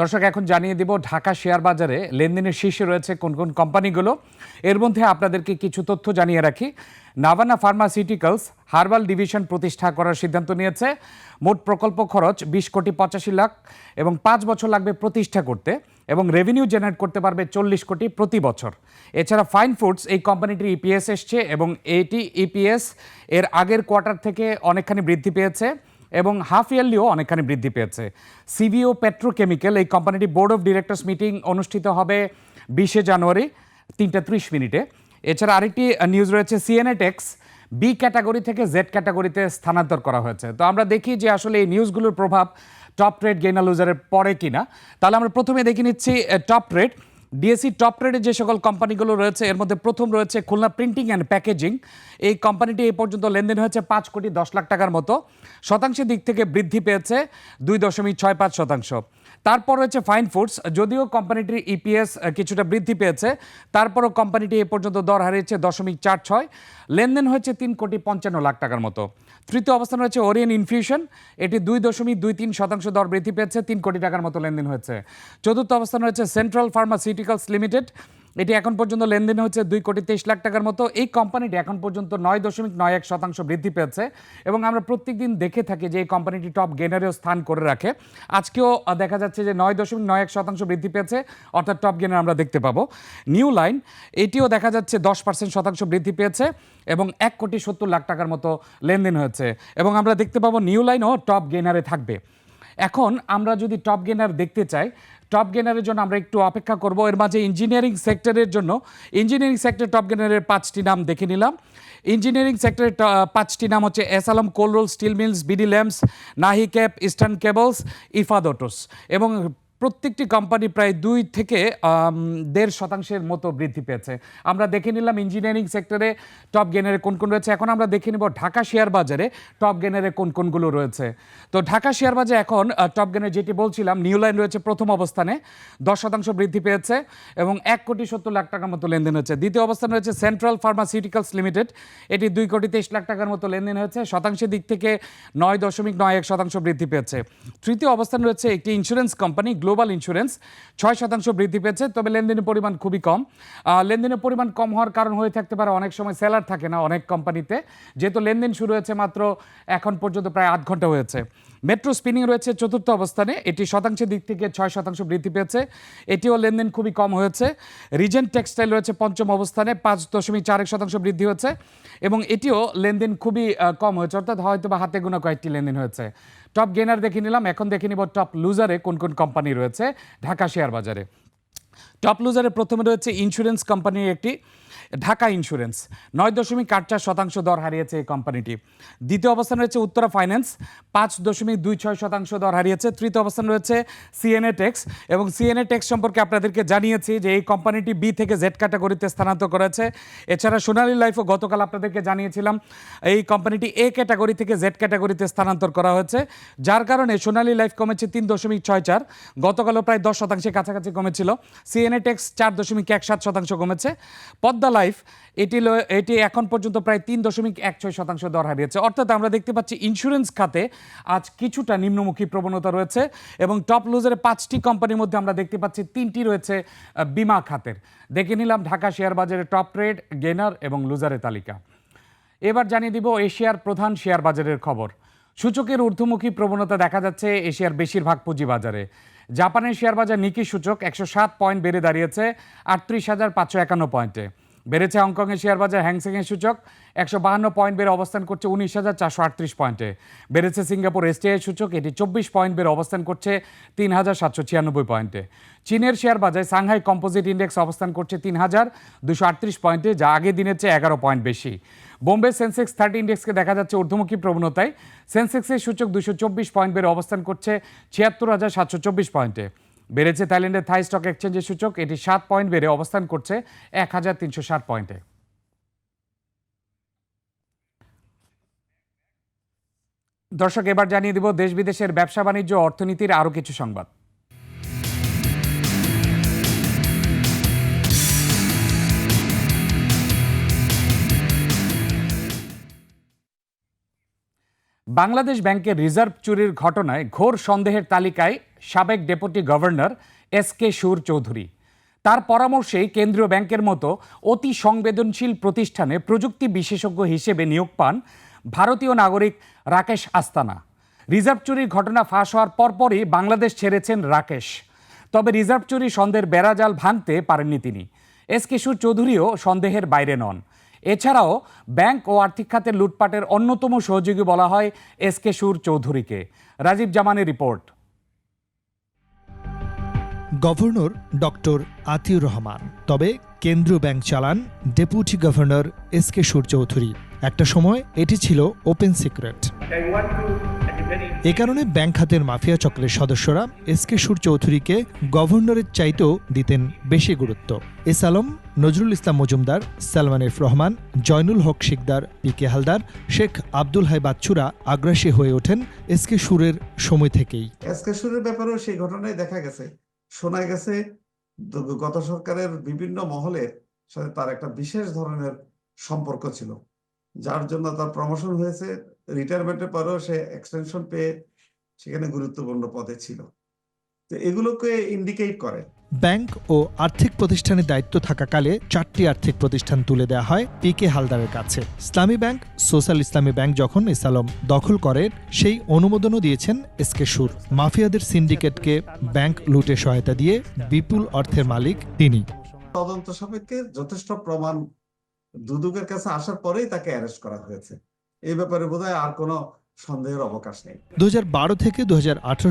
দর্শক, এখন জানিয়ে দিব, ঢাকা শেয়ার বাজারে লেনদেনের শীর্ষে রয়েছে কোন কোন কোম্পানিগুলো। এর মধ্যে আপনাদেরকে কিছু তথ্য জানিয়ে রাখি। নাভানা ফার্মাসিউটিক্যালস হার্বাল ডিভিশন প্রতিষ্ঠা করার সিদ্ধান্ত নিয়েছে। মোট প্রকল্প খরচ বিশ কোটি পঁচাশি লাখ এবং পাঁচ বছর লাগবে প্রতিষ্ঠা করতে এবং রেভিনিউ জেনারেট করতে পারবে চল্লিশ কোটি প্রতি বছর। এছাড়া ফাইন ফুডস এই কোম্পানিটির ইপিএস এসছে এবং এটি ইপিএস এর আগের কোয়ার্টার থেকে অনেকখানি বৃদ্ধি পেয়েছে। এবং হাফ ইয়ারলিও অনেকখানি বৃদ্ধি পেয়েছে। সিবিও পেট্রোকেমিক্যাল এই কোম্পানিটি বোর্ড অফ ডিরেক্টরস মিটিং অনুষ্ঠিত হবে বিশে জানুয়ারি, তিনটা ত্রিশ মিনিটে। এছাড়া আরেকটি নিউজ রয়েছে সিএনএ টেক্স বি ক্যাটাগরি থেকে জেড ক্যাটাগরিতে স্থানান্তর করা হয়েছে। তো আমরা দেখি যে আসলে এই নিউজগুলোর প্রভাব টপ রেট গেইনার লুজারের পরে কিনা। তাহলে আমরা প্রথমে দেখে নিচ্ছি টপ রেট ডিএসসি টপ ট্রেডে যে সকল কোম্পানিগুলো রয়েছে, এর মধ্যে প্রথম রয়েছে খুলনা প্রিন্টিং অ্যান্ড প্যাকেজিং। এই কোম্পানিটি এই পর্যন্ত লেনদেন হয়েছে পাঁচ কোটি দশ লাখ টাকার মতো। শতাংশের দিক থেকে বৃদ্ধি পেয়েছে দুই দশমিক ছয় পাঁচ শতাংশ। তারপর রয়েছে ফাইন ফুডস যদিও কোম্পানিটির ইপিএস কিছুটা বৃদ্ধি পেয়েছে, তারপরও কোম্পানিটি এ পর্যন্ত দর হারিয়েছে দশমিক চার ছয়, লেনদেন হয়েছে তিন কোটি পঞ্চান্ন লাখ টাকার মতো। তৃতীয় অবস্থান রয়েছে ওরিয়েন ইনফিউশন এটি দুই দশমিক দুই তিন শতাংশ দর বৃদ্ধি পেয়েছে, তিন কোটি টাকার মতো লেনদেন হয়েছে। চতুর্থ অবস্থান রয়েছে সেন্ট্রাল ফার্মাসিউটিক্যালস লিমিটেড এটি এখন পর্যন্ত লেনদেন হচ্ছে দুই কোটি তেইশ লাখ টাকার মতো। এই কোম্পানিটি এখন পর্যন্ত নয় দশমিক নয় এক শতাংশ বৃদ্ধি পেয়েছে এবং আমরা প্রত্যেক দিন দেখে থাকি যে এই কোম্পানিটি টপ গেনারেও স্থান করে রাখে। আজকেও দেখা যাচ্ছে যে নয় দশমিক নয় এক শতাংশ বৃদ্ধি পেয়েছে, অর্থাৎ টপ গেনার আমরা দেখতে পাবো। নিউ লাইন, এটিও দেখা যাচ্ছে দশ পার্সেন্ট শতাংশ বৃদ্ধি পেয়েছে এবং এক কোটি সত্তর লাখ টাকার মতো লেনদেন হয়েছে এবং আমরা দেখতে পাবো নিউ লাইনও টপ গেনারে থাকবে। এখন আমরা যদি টপ গেনার দেখতে চাই টপ গেনারের জন্য আমরা একটু অপেক্ষা করব। এর মাঝে ইঞ্জিনিয়ারিং সেক্টরের জন্য ইঞ্জিনিয়ারিং সেক্টর টপ গেনারের পাঁচটি নাম দেখে নিলাম। ইঞ্জিনিয়ারিং সেক্টরের পাঁচটি নাম হচ্ছে S Alam cold roll steel mills BD lamps Nahee cap eastern cables ইফাদোটোস এবং প্রত্যেকটি কোম্পানি প্রায় দুই থেকে দেড় শতাংশের মতো বৃদ্ধি পেয়েছে। আমরা দেখে নিলাম ইঞ্জিনিয়ারিং সেক্টরে টপ গেনারে কোন কোন রয়েছে। এখন আমরা দেখে নিব ঢাকা শেয়ার বাজারে টপ গেনারে কোন কোনগুলো রয়েছে। তো ঢাকা শেয়ার বাজারে এখন টপ গেনার যেটি বলছিলাম নিউ লাইন রয়েছে প্রথম অবস্থানে। দশ শতাংশ বৃদ্ধি পেয়েছে এবং এক কোটি সত্তর লাখ টাকার মতো লেনদেন হচ্ছে দ্বিতীয় অবস্থানে রয়েছে সেন্ট্রাল ফার্মাসিউটিক্যালস লিমিটেড এটি দুই কোটি তেইশ লাখ টাকার মতো লেনদেন হয়েছে। শতাংশের দিক থেকে নয় দশমিক নয় এক শতাংশ বৃদ্ধি পেয়েছে। তৃতীয় অবস্থান রয়েছে একটি ইন্স্যুরেন্স কোম্পানি গ্লোবাল ইন্স্যুরেন্স ছয় শতাংশ বৃদ্ধি পেয়েছে, তবে লেনদেনের পরিমাণ খুবই কম। লেনদেনের পরিমাণ কম হওয়ার কারণ হয়ে থাকতে পারে অনেক সময় সেলার থাকে না অনেক কোম্পানিতে। যেহেতু লেনদেন শুরু হয়েছে মাত্র এখন পর্যন্ত প্রায় আধ ঘণ্টা হয়েছে। মেট্রো স্পিনিং রয়েছে চতুর্থ অবস্থানে, এটি শতাংশের দিক থেকে ছয় শতাংশ বৃদ্ধি পেয়েছে। এটিও লেনদেন খুবই কম হয়েছে। রিজেন্ট টেক্সটাইল রয়েছে পঞ্চম অবস্থানে, পাঁচ দশমিক চার এক শতাংশ বৃদ্ধি হয়েছে এবং এটিও লেনদেন খুবই কম হয়েছে, অর্থাৎ হয়তো বা হাতে গোনা কয়েকটি লেনদেন হয়েছে। টপ গেনার দেখে নিলাম, এখন দেখে নিব টপ লুজারে কোন কোন কোম্পানি রয়েছে ঢাকা শেয়ার বাজারে টপ লুজারে প্রথমে রয়েছে ইন্স্যুরেন্স কোম্পানির একটি ঢাকা ইন্স্যুরেন্স নয় দশমিক আট চার শতাংশ দর হারিয়েছে এই কোম্পানিটি দ্বিতীয় অবস্থান রয়েছে উত্তরা ফাইন্যান্স পাঁচ দশমিক দুই ছয় শতাংশ দর হারিয়েছে। তৃতীয় অবস্থান রয়েছে সিএনএ টেক্স এবং সিএনএ টেক্স সম্পর্কে আপনাদেরকে জানিয়েছি যে এই কোম্পানিটি বি থেকে জেড ক্যাটাগরিতে স্থানান্তর করেছে। এছাড়া সোনালী লাইফও গতকাল আপনাদেরকে জানিয়েছিলাম, এই কোম্পানিটি এ ক্যাটাগরি থেকে জেড ক্যাটাগরিতে স্থানান্তর করা হয়েছে। যার কারণে সোনালী লাইফ কমেছে তিন দশমিক ছয় চার, গতকালও প্রায় দশ শতাংশের কাছাকাছি কমেছিল। সিএনএ টেক্স চার দশমিক এক সাত শতাংশ কমেছে। পদ্মা লাইফ, এটি এটি এখন পর্যন্ত প্রায় তিন দশমিক এক ছয় শতাংশ দর হারিয়েছে। অর্থাৎ আমরা দেখতে পাচ্ছি ইন্স্যুরেন্স খাতে আজ কিছুটা নিম্নমুখী প্রবণতা রয়েছে এবং টপ লুজারে পাঁচটি কোম্পানির মধ্যে আমরা দেখতে পাচ্ছি তিনটি রয়েছে বিমা খাতের। দেখে নিলাম ঢাকা শেয়ার বাজারে টপ ট্রেড গেনার এবং লুজারের তালিকা। এবার জানিয়ে দিব এশিয়ার প্রধান শেয়ার বাজারের খবর। সূচকের ঊর্ধ্বমুখী প্রবণতা দেখা যাচ্ছে এশিয়ার বেশিরভাগ পুঁজি বাজারে জাপানের শেয়ার বাজার নিকি সূচক একশো সাত পয়েন্ট বেড়ে দাঁড়িয়েছে আটত্রিশ হাজার পাঁচশো একান্ন পয়েন্টে। বেড়েছে হংকংয়ের শেয়ার বাজার হ্যাংসেংয়ের সূচক। একশো বাহান্ন পয়েন্ট বেড়ে অবস্থান করছে উনিশ হাজার চারশো আটত্রিশ পয়েন্টে। বেড়েছে সিঙ্গাপুর এসটিআই সূচক, এটি চব্বিশ পয়েন্ট বেড়ে অবস্থান করছে তিন হাজার সাতশো ছিয়ানব্বই পয়েন্টে। চীনের শেয়ার বাজারে সাংহাই কম্পোজিট ইন্ডেক্স অবস্থান করছে তিন হাজার দুশো আটত্রিশ পয়েন্টে, যা আগের দিনের চেয়ে এগারো পয়েন্ট বেশি। বোম্বে সেন্সেক্স থার্টি ইন্ডেক্সকে দেখা যাচ্ছে ঊর্ধ্বমুখী প্রবণতায়। সেন্সেক্সের সূচক দুশো চব্বিশ পয়েন্ট বেড়ে অবস্থান করছে ছিয়াত্তর হাজার সাতশো চব্বিশ পয়েন্টে। বেড়েছে থাইল্যান্ডের থাই স্টক এক্সচেঞ্জের সূচক। এটি সাত পয়েন্ট বেড়ে অবস্থান করছে এক হাজার তিনশো ষাট পয়েন্টে। দর্শক, এবার জানিয়ে দিব দেশ বিদেশের ব্যবসা বাণিজ্য অর্থনীতির আরও কিছু সংবাদ। বাংলাদেশ ব্যাংকের রিজার্ভ চুরির ঘটনায় ঘোর সন্দেহের তালিকায় সাবেক ডেপুটি গভর্নর এস কে সুর চৌধুরী। তার পরামর্শেই কেন্দ্রীয় ব্যাংকের মতো অতি সংবেদনশীল প্রতিষ্ঠানে প্রযুক্তি বিশেষজ্ঞ হিসেবে নিয়োগ পান ভারতীয় নাগরিক রাকেশ আস্তানা। রিজার্ভ চুরির ঘটনা ফাঁস হওয়ার পরপরই বাংলাদেশ ছেড়েছেন রাকেশ। তবে রিজার্ভ চুরি সন্দেহের বেড়াজাল ভাঙতে পারেননি তিনি। এস কিশোর চৌধুরীও সন্দেহের বাইরে নন। এছাড়াও ব্যাংক ও আর্থিক খাতের লুটপাটের অন্যতম সহযোগী বলা হয় এস কে সুর চৌধুরীকে। রাজীব জামানের report. Governor doctor Atiur Rahman, তবে কেন্দ্রীয় ব্যাংক চালান ডেপুটি গভর্নর এস কে সুর চৌধুরী একটা সময় এটি ছিল ওপেন সিক্রেট। এ কারণে ব্যাংক খাতের মাফিয়া চক্রের সদস্যরা এস কে সুর চৌধুরীকে গভর্নরের চাইতেও দিতেন বেশি গুরুত্ব। S Alam, Nazrul Islam Majumdar, Salman F Rahman, Joynul Haque Sikder, P K Haldar, Sheikh Abdul Hai বাচ্চুরা আগ্রাসী হয়ে ওঠেন এস কে সুরের সময় থেকেই। এস কে সুরের ব্যাপারেও সেই ঘটনায় দেখা গেছে। শোনা গেছে গত সরকারের বিভিন্ন মহলের সাথে তার একটা বিশেষ ধরনের সম্পর্ক ছিল, যার জন্য তার প্রমোশন হয়েছে রিটায়ারমেন্টের পরেও সে এক্সটেনশন পেয়ে সেখানে গুরুত্বপূর্ণ পদে ছিল। তো এগুলোকে ইন্ডিকেট করে। ব্যাংক ও আর্থিক প্রতিষ্ঠানের দায়িত্ব থাকাকালে চারটি আর্থিক প্রতিষ্ঠান তুলে দেওয়া হয় পি কে হালদারের কাছে। ইসলামী ব্যাংক সোশ্যাল ইসলামী ব্যাংক যখন ইসালম দখল করেন সেই অনুমোদনও দিয়েছেন এস কে সুর। মাফিয়াদের সিন্ডিকেটকে ব্যাংক লুটে সহায়তা দিয়ে বিপুল অর্থের মালিক তিনি। তদন্ত সাপেক্ষে যথেষ্ট প্রমাণ দুদকের কাছে আসার পরেই তাকে অ্যারেস্ট করা হয়েছে। এই ব্যাপারে বোধহয় আর কোনো সন্দেহের অবকাশ নেই। দু হাজার বারো থেকে দু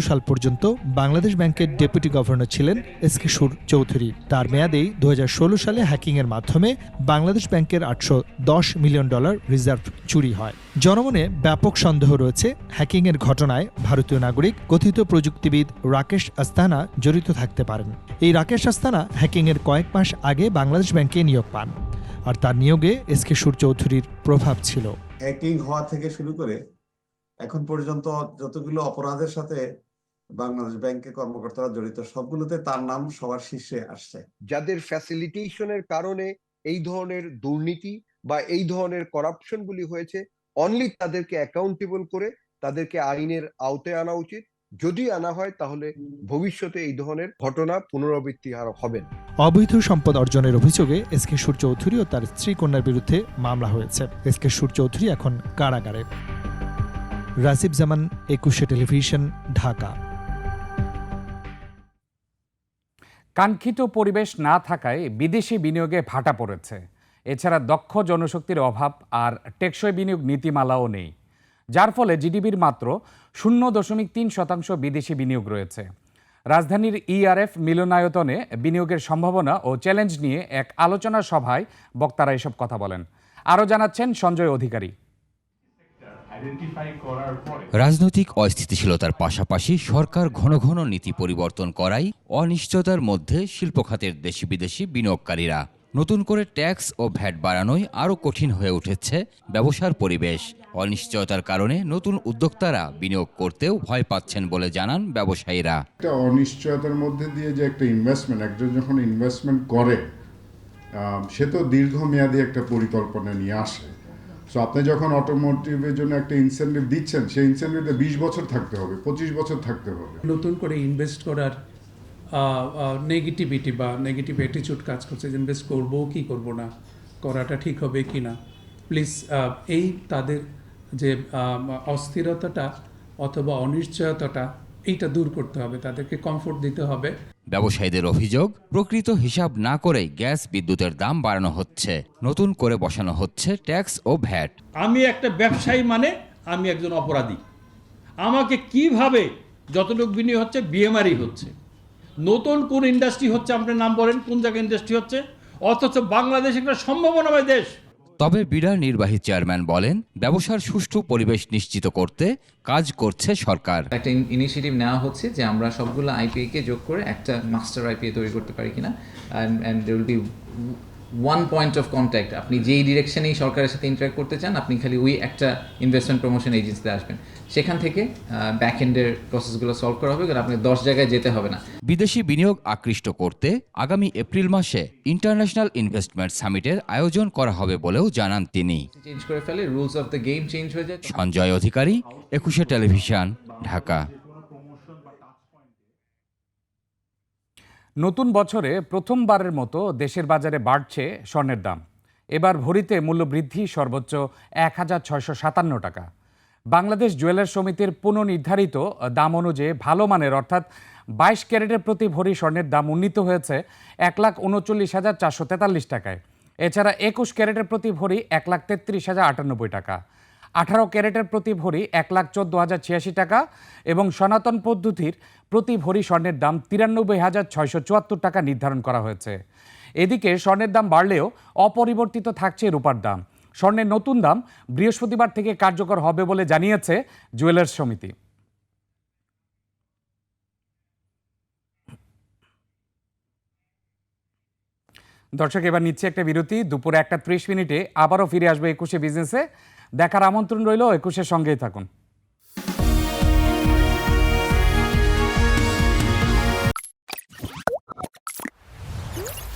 সাল পর্যন্ত বাংলাদেশ ব্যাংকের ডেপুটি গভর্নর ছিলেন এস সুর চৌধুরী। তার মেয়াদেই দুহাজার ষোলো সালে হ্যাকিংয়ের মাধ্যমে বাংলাদেশ ব্যাংকের আটশো দশ মিলিয়ন ডলার রিজার্ভ চুরি হয়। জনমনে ব্যাপক সন্দেহ রয়েছে হ্যাকিংয়ের ঘটনায় ভারতীয় নাগরিক কথিত প্রযুক্তিবিদ রাকেশ আস্তানা জড়িত থাকতে পারেন। এই রাকেশ আস্তানা হ্যাকিংয়ের কয়েক মাস আগে বাংলাদেশ ব্যাংকে নিয়োগ পান আর তার নিয়োগে এস কে সুর চৌধুরীর প্রভাব ছিল। হ্যাকিং হওয়া থেকে শুরু করে এখন পর্যন্ত যতগুলো অপরাধের সাথে বাংলাদেশ ব্যাংকের কর্মকর্তারা জড়িত সবগুলোতে তার নাম সবার শীর্ষে আসছে। যাদের ফ্যাসিলিটেশনের কারণে এই ধরনের দুর্নীতি বা এই ধরনের করাপশন গুলি হয়েছে অনলি তাদেরকে অ্যাকাউন্টেবল করে তাদেরকে আইনের আওতায় আনা উচিত। যদি আনা হয় তাহলে ভবিষ্যতে এই ধরনের ঘটনা পুনরাবৃত্তি আর হবে না। অবৈধ সম্পদ অর্জনের অভিযোগে এস কে সুর চৌধুরী ও তার স্ত্রী কন্যার বিরুদ্ধে মামলা হয়েছে। এস কে সুর চৌধুরী এখন কারাগারে। রাসিব জামান, একুশে টেলিভিশন, ঢাকা। কাঙ্ক্ষিত পরিবেশ না থাকায় বিদেশি বিনিয়োগে ভাটা পড়েছে। এছাড়া দক্ষ জনশক্তির অভাব আর টেকসই বিনিয়োগ নীতিমালাও নেই। যার ফলে জিডিপির মাত্র শূন্য দশমিক তিন শতাংশ বিদেশি বিনিয়োগ রয়েছে। রাজধানীর ইআরএফ মিলনায়তনে বিনিয়োগের সম্ভাবনা ও চ্যালেঞ্জ নিয়ে এক আলোচনা সভায় বক্তারা এসব কথা বলেন। আরও জানাচ্ছেন সঞ্জয় অধিকারী। রাজনৈতিক অস্থিতিশীলতার পাশাপাশি সরকার ঘন ঘন নীতি পরিবর্তন করাই অনিশ্চয়তার মধ্যে শিল্প খাতের দেশি বিদেশি বিনিয়োগকারীরা। নতুন করে ট্যাক্স ও ভ্যাট বাড়ানোই আরও কঠিন হয়ে উঠেছে ব্যবসার পরিবেশ। অনিশ্চয়তার কারণে নতুন উদ্যোক্তারা বিনিয়োগ করতেও ভয় পাচ্ছেন বলে জানান ব্যবসায়ীরা। একটা অনিশ্চয়তার মধ্যে দিয়ে যে একটা ইনভেস্টমেন্ট একজন যখন ইনভেস্টমেন্ট করে সে তো দীর্ঘমেয়াদী একটা পরিকল্পনা নিয়ে আসে। সো আপনি যখন অটোমোটিভের জন্য একটা ইনসেন্টিভ দিচ্ছেন, সেই ইনসেন্টিভটা বিশ বছর থাকতে হবে, পঁচিশ বছর থাকতে হবে। নতুন করে ইনভেস্ট করার নেগেটিভিটি বা নেগেটিভ অ্যাটিচিউড কাজ করছে যে ইনভেস্ট করব কি করব না, করাটা ঠিক হবে কি না। প্লিজ এই তাদের যে অস্থিরতাটা অথবা অনিশ্চয়তাটা, এইটা দূর করতে হবে, তাদেরকে কমফোর্ট দিতে হবে। ব্যবসায়ীদের অভিযোগ, প্রকৃত হিসাব না করেই গ্যাস বিদ্যুতের দাম বাড়ানো হচ্ছে। নতুন করে বসানো হচ্ছে ট্যাক্স ও ভ্যাট। আমি একটা ব্যবসায়ী মানে আমি একজন অপরাধী। আমাকে কীভাবে যতটুকু বিনিয়োগ হচ্ছে বিএমআরই হচ্ছে। নতুন কোন ইন্ডাস্ট্রি হচ্ছে, আপনার নাম বলেন, কোন জায়গায় ইন্ডাস্ট্রি হচ্ছে, অথচ বাংলাদেশ একটা সম্ভাবনাময় দেশ। তবে বিডার নির্বাহী চেয়ারম্যান বলেন, ব্যবসার সুষ্ঠু পরিবেশ নিশ্চিত করতে কাজ করছে সরকার। একটা ইনিশিয়েটিভ নেওয়া হচ্ছে যে আমরা সবগুলো আইপিএ কে যোগ করে একটা মাস্টার আইপিএ তৈরি করতে পারি কিনা। ওয়ান পয়েন্ট অফ কন্ট্যাক্ট আপনি যেই ডিরেকশনেই সরকারের সাথে ইন্টারাক্ট করতে চান আপনি খালি ওই একটা ইনভেস্টমেন্ট প্রমোশন এজেন্সিতে আসবেন। সেখান থেকে ব্যাক এন্ডের প্রসেসগুলো সলভ করা হবে কারণ আপনি দশ জায়গায় যেতে হবে না। বিদেশি বিনিয়োগ আকৃষ্ট করতে আগামী এপ্রিল মাসে ইন্টারন্যাশনাল ইনভেস্টমেন্ট সামিটের আয়োজন করা হবে বলেও জানান তিনি। চেঞ্জ করে ফেলে rules of the game change হয়ে যায়। সঞ্জয় অধিকারী একুশে টেলিভিশন ঢাকা। নতুন বছরে প্রথমবারের মতো দেশের বাজারে বাড়ছে স্বর্ণের দাম। এবার ভরিতে মূল্যবৃদ্ধি সর্বোচ্চ এক হাজার ছয়শো সাতান্ন টাকা। বাংলাদেশ জুয়েলার্স সমিতির পুনর্নির্ধারিত দাম অনুযায়ী ভালো মানের অর্থাৎ বাইশ ক্যারেটের প্রতি ভরি স্বর্ণের দাম উন্নীত হয়েছে এক লাখ উনচল্লিশ হাজার চারশো তেতাল্লিশ টাকায়। এছাড়া একুশ ক্যারেটের প্রতি ভরি এক লাখ তেত্রিশ হাজার আটানব্বই টাকা। আঠারো ক্যারেটের প্রতি ভরি এক লাখ চোদ্দ হাজার ছিয়াশি টাকা এবং সনাতন পদ্ধতির প্রতি ভরি স্বর্ণের দাম তিরানব্বই হাজার ছয়শো চুয়াত্তর টাকা নির্ধারণ করা হয়েছে। এদিকে স্বর্ণের দাম বাড়লেও অপরিবর্তিত থাকছে রূপার দাম। স্বর্ণের নতুন দাম বৃহস্পতিবার থেকে কার্যকর হবে বলে জানিয়েছে জুয়েলার্স সমিতি। দর্শক, এবার নিচ্ছে একটা বিরতি। দুপুরে একটা ত্রিশ মিনিটে আবারও ফিরে আসবে একুশে বিজনেসে দেখার আমন্ত্রণ রইল একুশের সঙ্গেই থাকুন।